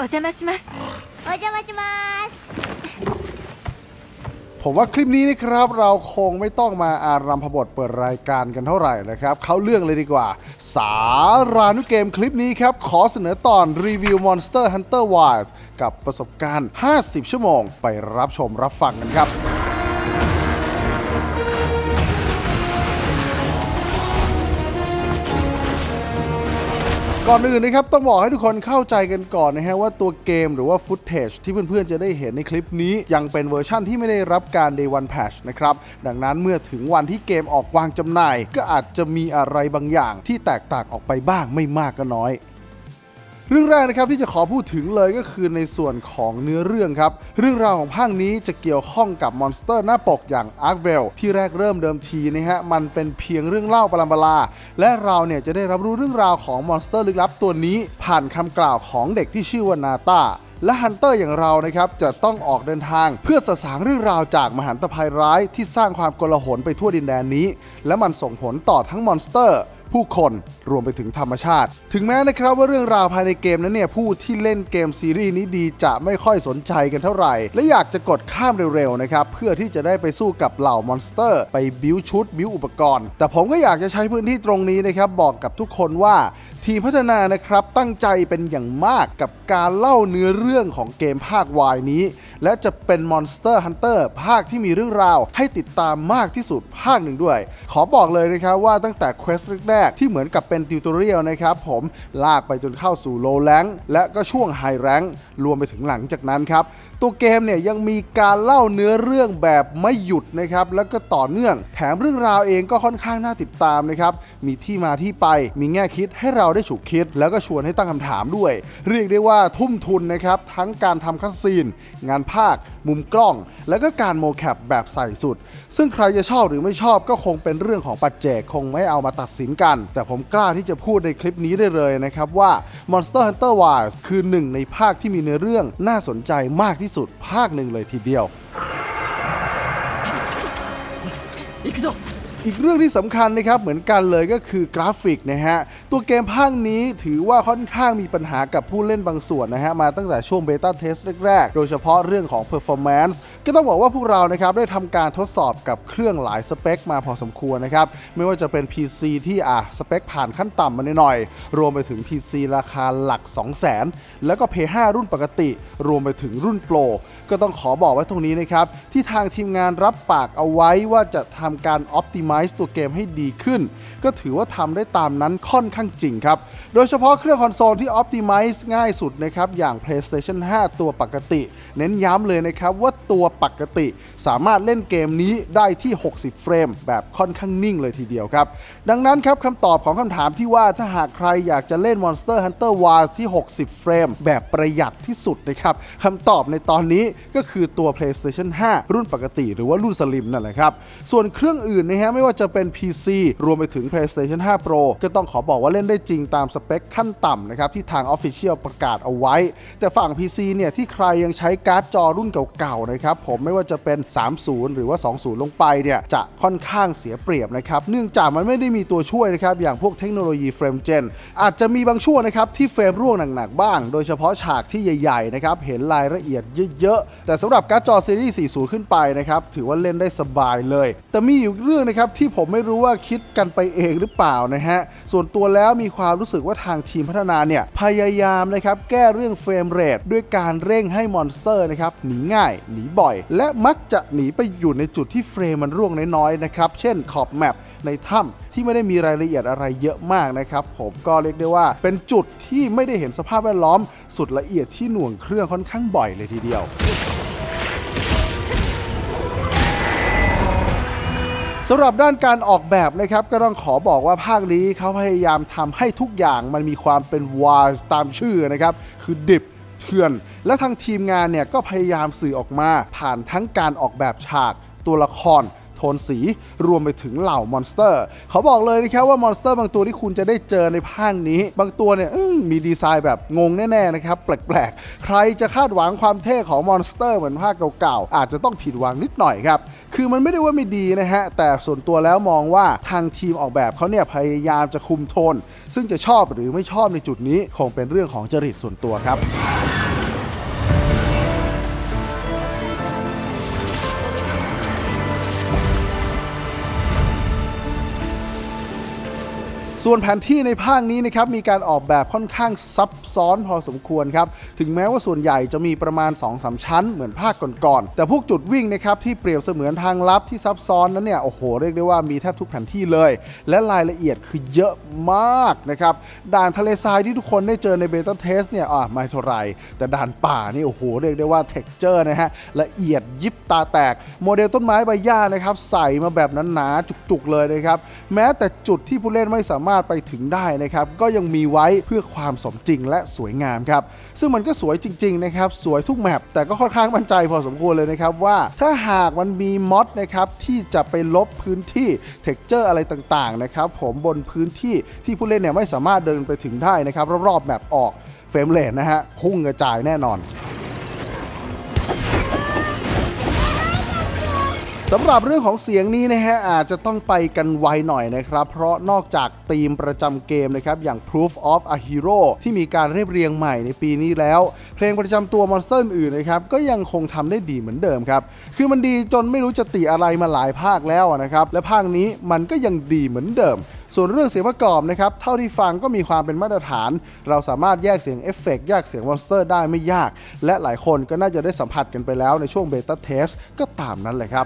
お邪魔しますお邪魔します ผมว่าคลิปนี้นะครับเราคงไม่ต้องมาอารัมพบทเปิดรายการกันเท่าไหร่นะครับ เขาเรื่องเลยดีกว่า สารานุเกมคลิปนี้ครับ ขอเสนอตอนรีวิว Monster Hunter Wilds กับประสบการณ์ 50 ชั่วโมง ไปรับชมรับฟังกันครับ ก่อนอื่นนะครับต้องบอกให้ทุกคนเข้าใจกันก่อนนะฮะว่าตัวเกมหรือว่าฟุตเทจที่เพื่อนๆจะได้เห็นในคลิปนี้ ยังเป็นเวอร์ชั่นที่ไม่ได้รับการ Day One Patch นะครับดังนั้นเมื่อถึงวันที่เกมออกวางจำหน่าย ก็อาจจะมีอะไรบางอย่างที่แตกต่างออกไปบ้างไม่มากก็น้อย เรื่องแรกนะครับที่จะขอพูดถึงเลยก็คือในส่วนของเนื้อเรื่องครับ เรื่องราวของภาคนี้จะเกี่ยวข้องกับมอนสเตอร์หน้าปกอย่างอาร์คเวลที่แรกเริ่มเดิมทีนะฮะมันเป็นเพียงเรื่องเล่าปรำปราและเราเนี่ยจะได้รับรู้เรื่องราวของมอนสเตอร์ลึกลับตัวนี้ ผ่านคำกล่าวของเด็กที่ชื่อว่านาตาและฮันเตอร์อย่างเรานะครับจะต้องออกเดินทางเพื่อสสางเรื่องราวจากมหันตภัยร้ายที่สร้างความโกลาหลไปทั่วดินแดนนี้ และมันส่งผลต่อทั้งมอนสเตอร์ ผู้คนรวมไปถึงธรรมชาติ ถึงแม้นะครับว่าเรื่องราวภายในเกมนั้นเนี่ยผู้ที่เล่นเกมซีรีส์นี้ดีจะไม่ค่อยสนใจกันเท่าไหร่ และอยากจะกดข้ามเร็วๆนะครับเพื่อที่จะได้ไปสู้กับเหล่ามอนสเตอร์ ไปบิวชุดบิวอุปกรณ์ แต่ผมก็อยากจะใช้พื้นที่ตรงนี้นะครับบอกกับทุกคนว่า ทีมพัฒนานะครับตั้งใจเป็นอย่างมากกับการเล่าเนื้อเรื่องของเกมภาควายนี้ และจะเป็น Monster Hunter ภาคที่มีเรื่องราว ให้ติดตามมากที่สุดภาคหนึ่งด้วย ขอบอกเลยนะครับว่าตั้งแต่เควสแรกๆที่เหมือนกับเป็นติวตอเรียลนะครับผมลากไปจนเข้าสู่โลแ n งและก็ช่วงไฮแรงรวมไปถึงหลังจากนั้นครับ ตัวเกมเนี่ยยังมีการเล่าเนื้อเรื่องแบบไม่หยุดนะครับแล้วก็ต่อเนื่อง แถมเรื่องราวเองก็ค่อนข้างน่าติดตามนะครับมีที่มาที่ไปมีแง่คิดให้เราได้ฉุกคิด แล้วก็ชวนให้ตั้งคำถามด้วย เรียกได้ว่าทุ่มทุนนะครับทั้งการทำคัสซีน งานภาค มุมกล้อง แล้วก็การโมแคปแบบใส่สุด ซึ่งใครจะชอบหรือไม่ชอบก็คงเป็นเรื่องของปัจเจกคงไม่เอามาตัดสินกัน แต่ผมกล้าที่จะพูดในคลิปนี้ได้เลยนะครับว่า Monster Hunter Wilds คือหนึ่งในภาคที่มีเนื้อเรื่องน่าสนใจมากที่สุดภาคหนึ่งเลยทีเดียว 行くぞ อีกเรื่องที่สำคัญนะครับเหมือนกันเลยก็คือกราฟิกนะฮะตัวเกมภาคนี้ถือว่าค่อนข้างมีปัญหากับผู้เล่นบางส่วนนะฮะมาตั้งแต่ช่วงเบต้าเทสแรกๆ โดยเฉพาะเรื่องของ Performance ก็ต้องบอกว่าพวกเรานะครับได้ทำการทดสอบกับเครื่องหลายสเปคมาพอสมควรนะครับไม่ว่าจะเป็น PC ที่อะสเปคผ่านขั้นต่ำมาหน่อยๆรวมไปถึง PC ราคาหลัก 200,000 แล้วก็ P5 รุ่นปกติ รวมไปถึงรุ่นโปร ก็ต้องขอบอกไว้ตรงนี้นะครับ ที่ทางทีมงานรับปากเอาไว้ว่าจะทำการ Optimize ตัวเกมให้ดีขึ้น ก็ถือว่าทำได้ตามนั้นค่อนข้างจริงครับ โดยเฉพาะเครื่องคอนโซลที่ Optimize ง่ายสุดนะครับ อย่าง PlayStation 5 ตัวปกติ เน้นย้ำเลยนะครับว่าตัวปกติ สามารถเล่นเกมนี้ได้ที่ 60 เฟรม แบบค่อนข้างนิ่งเลยทีเดียวครับ ดังนั้นครับคำตอบของคำถามที่ว่าถ้าหากใครอยากจะเล่น Monster Hunter Wilds ที่ 60 เฟรม แบบประหยัดที่สุดนะครับคำตอบในตอนนี้ก็คือตัว PlayStation 5 รุ่นปกติหรือว่ารุ่นสลิมนั่นแหละครับ ส่วนเครื่องอื่นนะฮะไม่ว่าจะเป็น PC รวมไปถึง PlayStation 5 Pro ก็ต้องขอบอกว่าเล่นได้จริงตามสเปคขั้นต่ำนะครับที่ทาง Official ประกาศเอาไว้ แต่ฝั่ง PC เนี่ยที่ใครยังใช้การ์ดจอรุ่นเก่าๆนะครับผมไม่ว่าจะเป็น 30 หรือว่า 20 ลงไปเนี่ยจะค่อนข้างเสียเปรียบนะครับเนื่องจากมันไม่ได้มีตัวช่วยนะครับอย่างพวกเทคโนโลยีเฟรมเจนอาจจะมีบางช่วงนะครับที่เฟรมร่วงหนักๆบ้าง โดยเฉพาะฉากที่ใหญ่ๆนะครับเห็นรายละเอียดเยอะแต่สำหรับการ์ดจอซีรีส์ 40 ขึ้นไปนะครับ ถือว่าเล่นได้สบายเลย แต่มีอยู่เรื่องนะครับที่ผมไม่รู้ว่าคิดกันไปเองหรือเปล่านะฮะ ส่วนตัวแล้วมีความรู้สึกว่าทางทีมพัฒนาเนี่ย พยายามนะครับ แก้เรื่องเฟรมเรทด้วยการเร่งให้มอนสเตอร์นะครับ หนีง่าย หนีบ่อย และมักจะหนีไปอยู่ในจุดที่เฟรมมันร่วงน้อยๆนะครับ เช่นขอบแมปในถ้ำที่ไม่ได้มีรายละเอียดอะไรเยอะมากนะครับผมก็เรียกได้ว่าเป็นจุดที่ไม่ได้เห็นสภาพแวดล้อม สุดละเอียดที่หน่วงเครื่องค่อนข้างบ่อยเลยทีเดียวสำหรับด้านการออกแบบนะครับก็ต้องขอบอกว่าภาคนี้เขาพยายามทำให้ทุกอย่างมันมีความเป็นวาสตามชื่อนะครับคือดิบเถื่อน และทางทีมงานเนี่ยก็พยายามสื่อออกมาผ่านทั้งการออกแบบฉากตัวละคร นสี รวมไปถึงเหล่ามอนสเตอร์ เขาบอกเลยนะครับว่ามอนสเตอร์บางตัวที่คุณจะได้เจอในภาคนี้ บางตัวเนี่ยมีดีไซน์แบบงงแน่ๆนะครับแปลกๆ ใครจะคาดหวังความเท่ของมอนสเตอร์เหมือนภาคเก่าๆ อาจจะต้องผิดหวังนิดหน่อยครับ คือมันไม่ได้ว่าไม่ดีนะฮะ แต่ส่วนตัวแล้วมองว่าทางทีมออกแบบเขาเนี่ยพยายามจะคุมโทน ซึ่งจะชอบหรือไม่ชอบในจุดนี้คงเป็นเรื่องของจริตส่วนตัวครับ ส่วนแผนที่ในภาคนี้นะครับมีการออกแบบค่อนข้างซับซ้อนพอสมควรครับ ถึงแม้ว่าส่วนใหญ่จะมีประมาณ 2-3ชั้นเหมือนภาคก่อนๆ แต่พวกจุดวิ่งนะครับที่เปรียบเสมือนทางลับที่ซับซ้อนนั้นเนี่ยโอ้โหเรียกได้ว่ามีแทบทุกแผนที่เลย และรายละเอียดคือเยอะมากนะครับด่านทะเลทรายที่ทุกคนได้เจอในเบต้าเทสเนี่ยอะไม่เท่าไรแต่ด่านป่านี่โอ้โหเรียกได้ว่าเท็กเจอร์นะฮะละเอียดยิบตาแตก โมเดลต้นไม้ใบหญ้านะครับใส่มาแบบหนาๆจุกๆเลยนะครับแม้แต่จุดที่ผู้เล่นไม่สามารถไปถึงได้นะครับก็ยังมีไว้เพื่อความสมจริงและสวยงามครับซึ่งมันก็สวยจริงๆนะครับสวยทุกแมปแต่ก็ค่อนข้างมั่นใจพอสมควรเลยนะครับว่าถ้าหากมันมีมอดนะครับที่จะไปลบพื้นที่เท็กเจอร์อะไรต่างๆนะครับผมบนพื้นที่ที่ผู้เล่นเนี่ยไม่สามารถเดินไปถึงได้นะครับรอบๆแมปออกเฟรมเรทนะฮะพุ่งกระจายแน่นอน สำหรับเรื่องของเสียงนี้นะฮะอาจจะต้องไปกันไวหน่อยนะครับ เพราะนอกจากธีมประจำเกมนะครับ อย่าง Proof of a Hero ที่มีการเรียบเรียงใหม่ในปีนี้แล้ว เพลงประจำตัวมอนสเตอร์อื่นนะครับ ก็ยังคงทำได้ดีเหมือนเดิมครับ คือมันดีจนไม่รู้จะติอะไรมาหลายภาคแล้วนะครับ และภาคนี้มันก็ยังดีเหมือนเดิม ส่วนเรื่องเสียงประกอบนะครับเท่าที่ฟังก็มีความเป็นมาตรฐาน เราสามารถแยกเสียงเอฟเฟกต์แยกเสียงมอนสเตอร์ได้ไม่ยาก และหลายคนก็น่าจะได้สัมผัสกันไปแล้วในช่วงเบต้าเทสก็ตามนั้นเลยครับ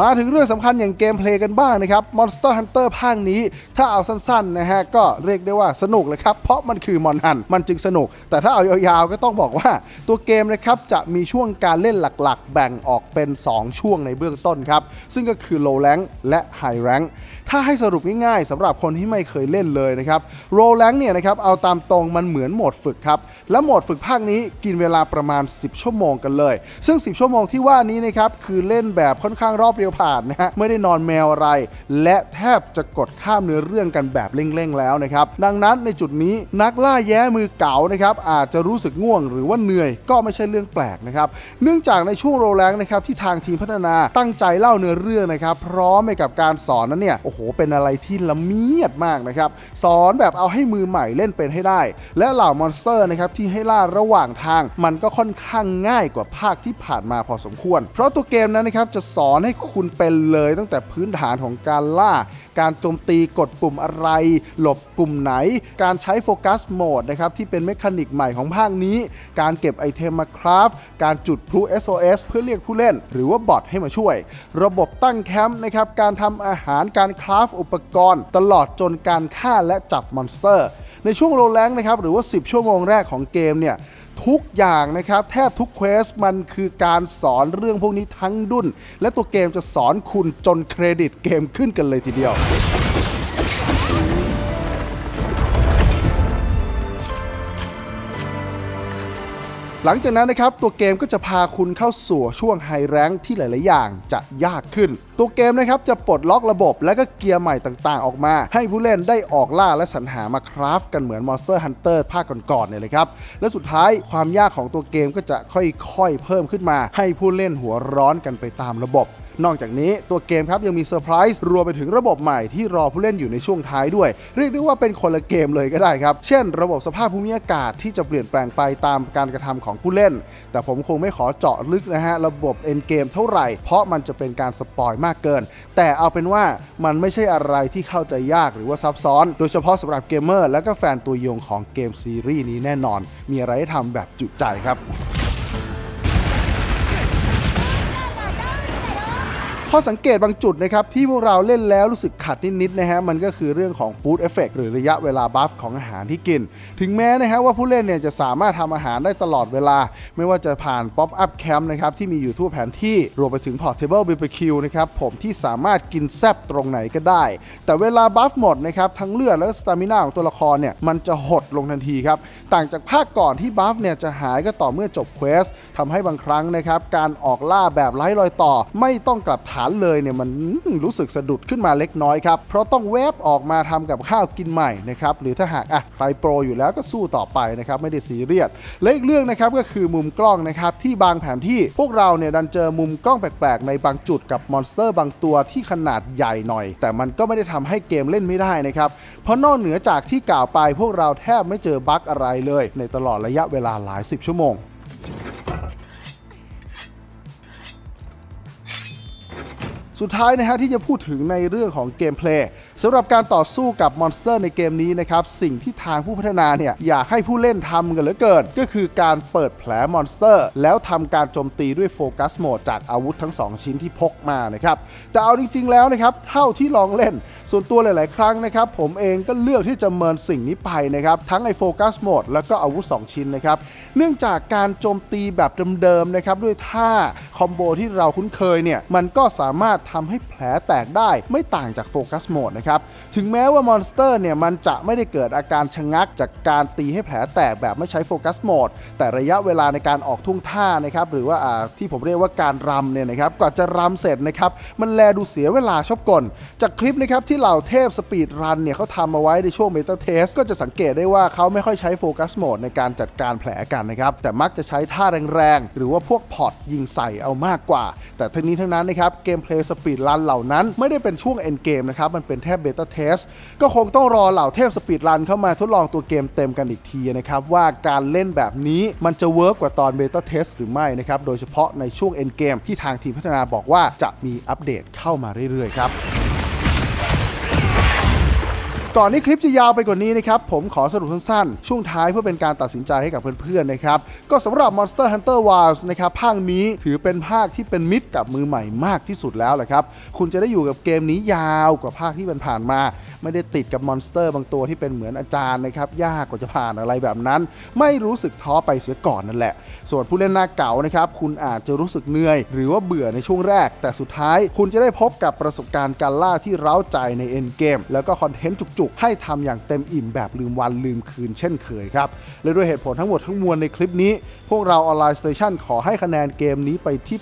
มาถึงเรื่องสำคัญอย่างเกมเพลย์กันบ้างนะครับ Monster Hunter ภาคนี้ ถ้าเอาสั้นๆนะฮะ ก็เรียกได้ว่าสนุกเลยครับ เพราะมันคือมอนฮันมันจึงสนุก แต่ถ้าเอายาวๆก็ต้องบอกว่า ตัวเกมนะครับจะมีช่วงการเล่นหลักๆ แบ่งออกเป็น 2 ช่วงในเบื้องต้นครับ ซึ่งก็คือ Low Rank และ High Rank ถ้าให้สรุปง่ายๆสำหรับคนที่ไม่เคยเล่นเลยนะครับ Low Rank เนี่ยนะครับเอาตามตรงมันเหมือนโหมดฝึกครับ และโหมดฝึกภาคนี้กินเวลาประมาณ 10 ชั่วโมงกันเลย ซึ่ง 10 ชั่วโมงที่ว่านี้นะครับคือเล่นแบบค่อนข้างรอบเรียวผ่านนะฮะไม่ได้นอนแมวอะไร และแทบจะกดข้ามเนื้อเรื่องกันแบบเร่งๆแล้วนะครับดังนั้นในจุดนี้นักล่าแย้มือเก๋านะครับอาจจะรู้สึกง่วงหรือว่าเหนื่อยก็ไม่ใช่เรื่องแปลกนะครับเนื่องจากในช่วงโรแรงนะครับที่ทางทีมพัฒนาตั้งใจเล่าเนื้อเรื่องนะครับพร้อมไปกับการสอนนั้นเนี่ยโอ้โหเป็นอะไรที่ละเมียดมากนะครับ สอนแบบเอาให้มือใหม่เล่นเป็นให้ได้ และเหล่ามอนสเตอร์นะครับที่ให้ล่าระหว่างทาง มันก็ค่อนข้างง่ายกว่าภาคที่ผ่านมาพอสมควร เพราะตัวเกมนั้นนะครับจะสอนให้คุณเป็นเลยตั้งแต่พื้นฐานของการล่าการโจมตีกดปุ่มอะไร หลบปุ่มไหน การใช้โฟกัสโหมดนะครับที่เป็นเมคานิกใหม่ของภาคนี้ การเก็บไอเทมมาคราฟการจุดพลุ SOS เพื่อเรียกผู้เล่น หรือว่าบอทให้มาช่วย ระบบตั้งแคมป์นะครับการทำอาหารการคราฟอุปกรณ์ ตลอดจนการฆ่าและจับมอนสเตอร์ ในช่วงโรแรงนะครับหรือว่า 10 ชั่วโมงแรกของเกมเนี่ย ทุกอย่างนะครับ แทบทุกเควสมันคือการสอนเรื่องพวกนี้ทั้งดุนและตัวเกมจะสอนคุณจนเครดิตเกมขึ้นกันเลยทีเดียว หลังจากนั้นนะครับ ตัวเกมก็จะพาคุณเข้าสู่ช่วงไฮแรงค์ที่หลาย ๆ อย่างจะยากขึ้น ตัวเกมนะครับจะปลดล็อกระบบและก็เกียร์ใหม่ต่าง ๆ ออกมา ให้ผู้เล่นได้ออกล่าและสรรหามาคราฟกันเหมือน Monster Hunter ภาคก่อน ๆ เนี่ยเลยครับ และสุดท้ายความยากของตัวเกมก็จะค่อย ๆ เพิ่มขึ้นมา ให้ผู้เล่นหัวร้อนกันไปตามระบบ นอกจากนี้ตัวเกมครับยังมีเซอร์ไพรส์รวมไปถึงระบบใหม่ที่รอผู้เล่นอยู่ในช่วงท้ายด้วย เรียกได้ว่าเป็นคนละเกมเลยก็ได้ครับ เช่น ระบบสภาพภูมิอากาศที่จะเปลี่ยนแปลงไปตามการกระทำของผู้เล่น แต่ผมคงไม่ขอเจาะลึกนะฮะระบบเอ็นเกมเท่าไหร่ เพราะมันจะเป็นการสปอยมากเกิน แต่เอาเป็นว่ามันไม่ใช่อะไรที่เข้าใจยากหรือว่าซับซ้อน โดยเฉพาะสำหรับเกมเมอร์และก็แฟนตัวยงของเกมซีรีส์นี้แน่นอน มีอะไรให้ทำแบบจุใจครับ ข้อสังเกตบางจุดนะครับที่พวกเราเล่นแล้วรู้สึกขัดนิดๆนะฮะมันก็คือเรื่องของฟู้ดเอฟเฟกหรือระยะเวลาบัฟของอาหารที่กิน ถึงแม้นะฮะว่าผู้เล่นเนี่ยจะสามารถทำอาหารได้ตลอดเวลา ไม่ว่าจะผ่าน Pop Up Camp นะครับที่มีอยู่ทั่วแผนที่รวมไปถึง Portable BBQ นะครับผมที่สามารถกินแซบตรงไหนก็ได้ แต่เวลาบัฟหมดนะครับทั้งเลือดและสตามินาของตัวละครเนี่ยมันจะหดลงทันทีครับต่างจากภาคก่อนที่บัฟเนี่ยจะหายก็ต่อเมื่อจบเควสทำให้บางครั้งนะครับการออกล่าแบบไร้รอยต่อไม่ต้องกลับฐานเลยเนี่ยมันรู้สึกสะดุดขึ้นมาเล็กน้อยครับ เพราะต้องเวฟออกมาทำกับข้าวกินใหม่นะครับหรือถ้าหากอะใครโปรอยู่แล้วก็สู้ต่อไปนะครับไม่ได้ซีเรียสและอีกเรื่องนะครับก็คือมุมกล้องนะครับที่บางแผนที่พวกเราเนี่ยดันเจอมุมกล้องแปลกๆ ในบางจุดกับมอนสเตอร์บางตัวที่ขนาดใหญ่หน่อย แต่มันก็ไม่ได้ทำให้เกมเล่นไม่ได้นะครับเพราะนอกเหนือจากที่กล่าวไปพวกเราแทบไม่เจอบั๊กอะไรเลย ในตลอดระยะเวลาหลายสิบชั่วโมง สุดท้ายนะฮะที่จะพูดถึงในเรื่องของเกมเพลย์ สำหรับการต่อสู้กับมอนสเตอร์ในเกมนี้นะครับสิ่งที่ทางผู้พัฒนาเนี่ยอยากให้ผู้เล่นทำกันเหลือเกิน ก็คือการเปิดแผลมอนสเตอร์ แล้วทำการโจมตีด้วยโฟกัสโหมดจากอาวุธทั้ง 2 ชิ้นที่พกมานะครับแต่เอาจริง ๆ แล้วนะครับเท่าที่ลองเล่น ส่วนตัวหลาย ๆ ครั้งนะครับผมเองก็เลือกที่จะเมินสิ่งนี้ไปนะครับทั้งไอโฟกัสโหมดแล้วก็อาวุธ 2 ชิ้นนะครับเนื่องจากการโจมตีแบบเดิมๆนะครับด้วยท่าคอมโบที่เราคุ้นเคยเนี่ยมันก็สามารถทำให้แผลแตกได้ไม่ต่างจากโฟกัสโหมดนะครับถึงแม้ว่ามอนสเตอร์เนี่ยมันจะไม่ได้เกิดอาการชะงักจากการตีให้แผลแตกแบบไม่ใช้โฟกัสโหมด แต่ระยะเวลาในการออกทุ่งท่านะครับหรือว่าาที่ผมเรียกว่าการรำเนี่ยนะครับกว่าจะรำเสร็จนะครับมันแลดูเสียเวลาชอบกล จากคลิปนะครับที่เหล่าเทพสปีดรันเนี่ยเขาทำเอาไว้ในช่วงเบต้าเทสก็จะสังเกตได้ว่าเขาไม่ค่อยใช้โฟกัสโหมดในการจัดการแผลกันนะครับแต่มักจะใช้ท่าแรงๆ หรือว่าพวกพอตยิงใส่เอามากกว่า แต่ทั้งนี้ทั้งนั้นนะครับเกมเพลย์สปีดรันเหล่านั้นไม่ได้เป็นช่วงเอ็นเกมนะครับมันเป็นแทบเบต้าเทสก็คงต้องรอเหล่าเทพสปีดรันเข้ามาทดลองตัวเกมเต็มกันอีกทีนะครับ ว่าการเล่นแบบนี้มันจะเวิร์กกว่าตอนเบต้าเทสหรือไม่นะครับ โดยเฉพาะในช่วงเอ็นเกมที่ทางทีมพัฒนาบอกว่าจะมีอัปเดตเข้ามาเรื่อยๆครับ ก่อนที่คลิปจะยาวไปกว่านี้นะครับ ผมขอสรุปสั้นๆ ช่วงท้ายเพื่อเป็นการตัดสินใจให้กับเพื่อนๆนะครับ ก็สำหรับ Monster Hunter Wilds นะครับภาคนี้ถือเป็นภาคที่เป็นมิตรกับมือใหม่มากที่สุดแล้วแหละครับ คุณจะได้อยู่กับเกมนี้ยาวกว่าภาคที่มันผ่านมา ไม่ได้ติดกับมอนสเตอร์บางตัวที่เป็นเหมือนอาจารย์นะครับยากกว่าจะผ่านอะไรแบบนั้น ไม่รู้สึกท้อไปเสียก่อนนั่นแหละ ส่วนผู้เล่นหน้าเก่านะครับคุณอาจจะรู้สึกเหนื่อย หรือว่าเบื่อในช่วงแรก แต่สุดท้าย คุณจะได้พบกับประสบการณ์การล่าที่เร้าใจในเอ็นเกมแล้วก็คอนเทนต์จุกๆให้ทำอย่างเต็มอิ่มแบบลืมวันลืมคืนเช่นเคยครับ และด้วยเหตุผลทั้งหมดทั้งมวลในคลิปนี้ พวกเราออนไลน์สเตชันขอให้คะแนนเกมนี้ไปที่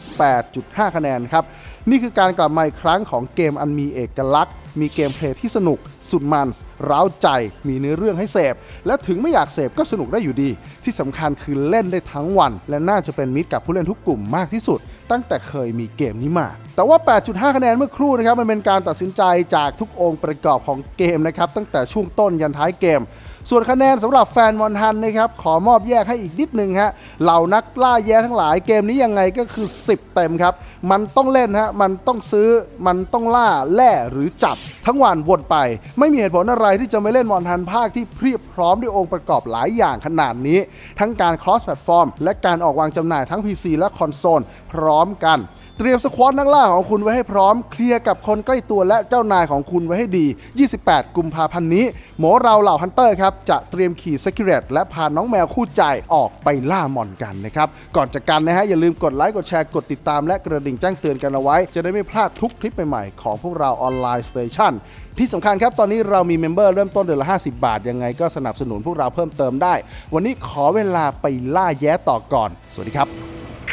8.5 คะแนนครับนี่คือการกลับมาอีกครั้งของเกมอันมีเอกลักษณ์ มีเกมเพลย์ที่สนุก สุดมันส์ร้าวใจ มีเนื้อเรื่องให้เสพ และถึงไม่อยากเสพก็สนุกได้อยู่ดี ที่สำคัญคือเล่นได้ทั้งวัน และน่าจะเป็นมิตรกับผู้เล่นทุกกลุ่มมากที่สุด ตั้งแต่เคยมีเกมนี้มา แต่ว่า 8.5 คะแนนเมื่อครู่นะครับมันเป็นการตัดสินใจจากทุกองค์ประกอบของเกมนะครับตั้งแต่ช่วงต้นยันท้ายเกม ส่วนคะแนนสำหรับแฟนมอนฮันนะครับขอมอบแยกให้อีกนิดนึงฮะเหล่านักล่าแย้ทั้งหลายเกมนี้ยังไงก็คือ 10 เต็มครับ มันต้องเล่นฮะมันต้องซื้อมันต้องล่าแล่หรือจับทั้งวันวนไป ไม่มีเหตุผลอะไรที่จะไม่เล่นมอนฮันภาคที่เพียบพร้อมด้วยองค์ประกอบหลายอย่างขนาดนี้ ทั้งการ cross platform และการออกวางจำหน่ายทั้ง PC และคอนโซลพร้อมกัน เตรียมสควอตนักล่าของคุณไว้ให้พร้อม เคลียร์กับคนใกล้ตัวและเจ้านายของคุณไว้ให้ดี 28 กุมภาพันธ์นี้ หมอเราเหล่าฮันเตอร์ครับ จะเตรียมขี่สกิเรตและพาน้องแมวคู่ใจออกไปล่ามอนกันนะครับ ก่อนจากกันนะฮะ อย่าลืมกดไลค์กดแชร์กดติดตามและกระดิ่งแจ้งเตือนกันเอาไว้ จะได้ไม่พลาดทุกคลิปใหม่ๆของพวกเราออนไลน์สเตชันที่สำคัญครับตอนนี้เรามีเมมเบอร์เริ่มต้นเดือนละ 50 บาท ยังไงก็สนับสนุนพวกเราเพิ่มเติมได้ วันนี้ขอเวลาไปล่าแย้ต่อก่อน สวัสดีครับ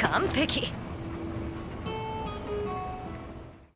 完璧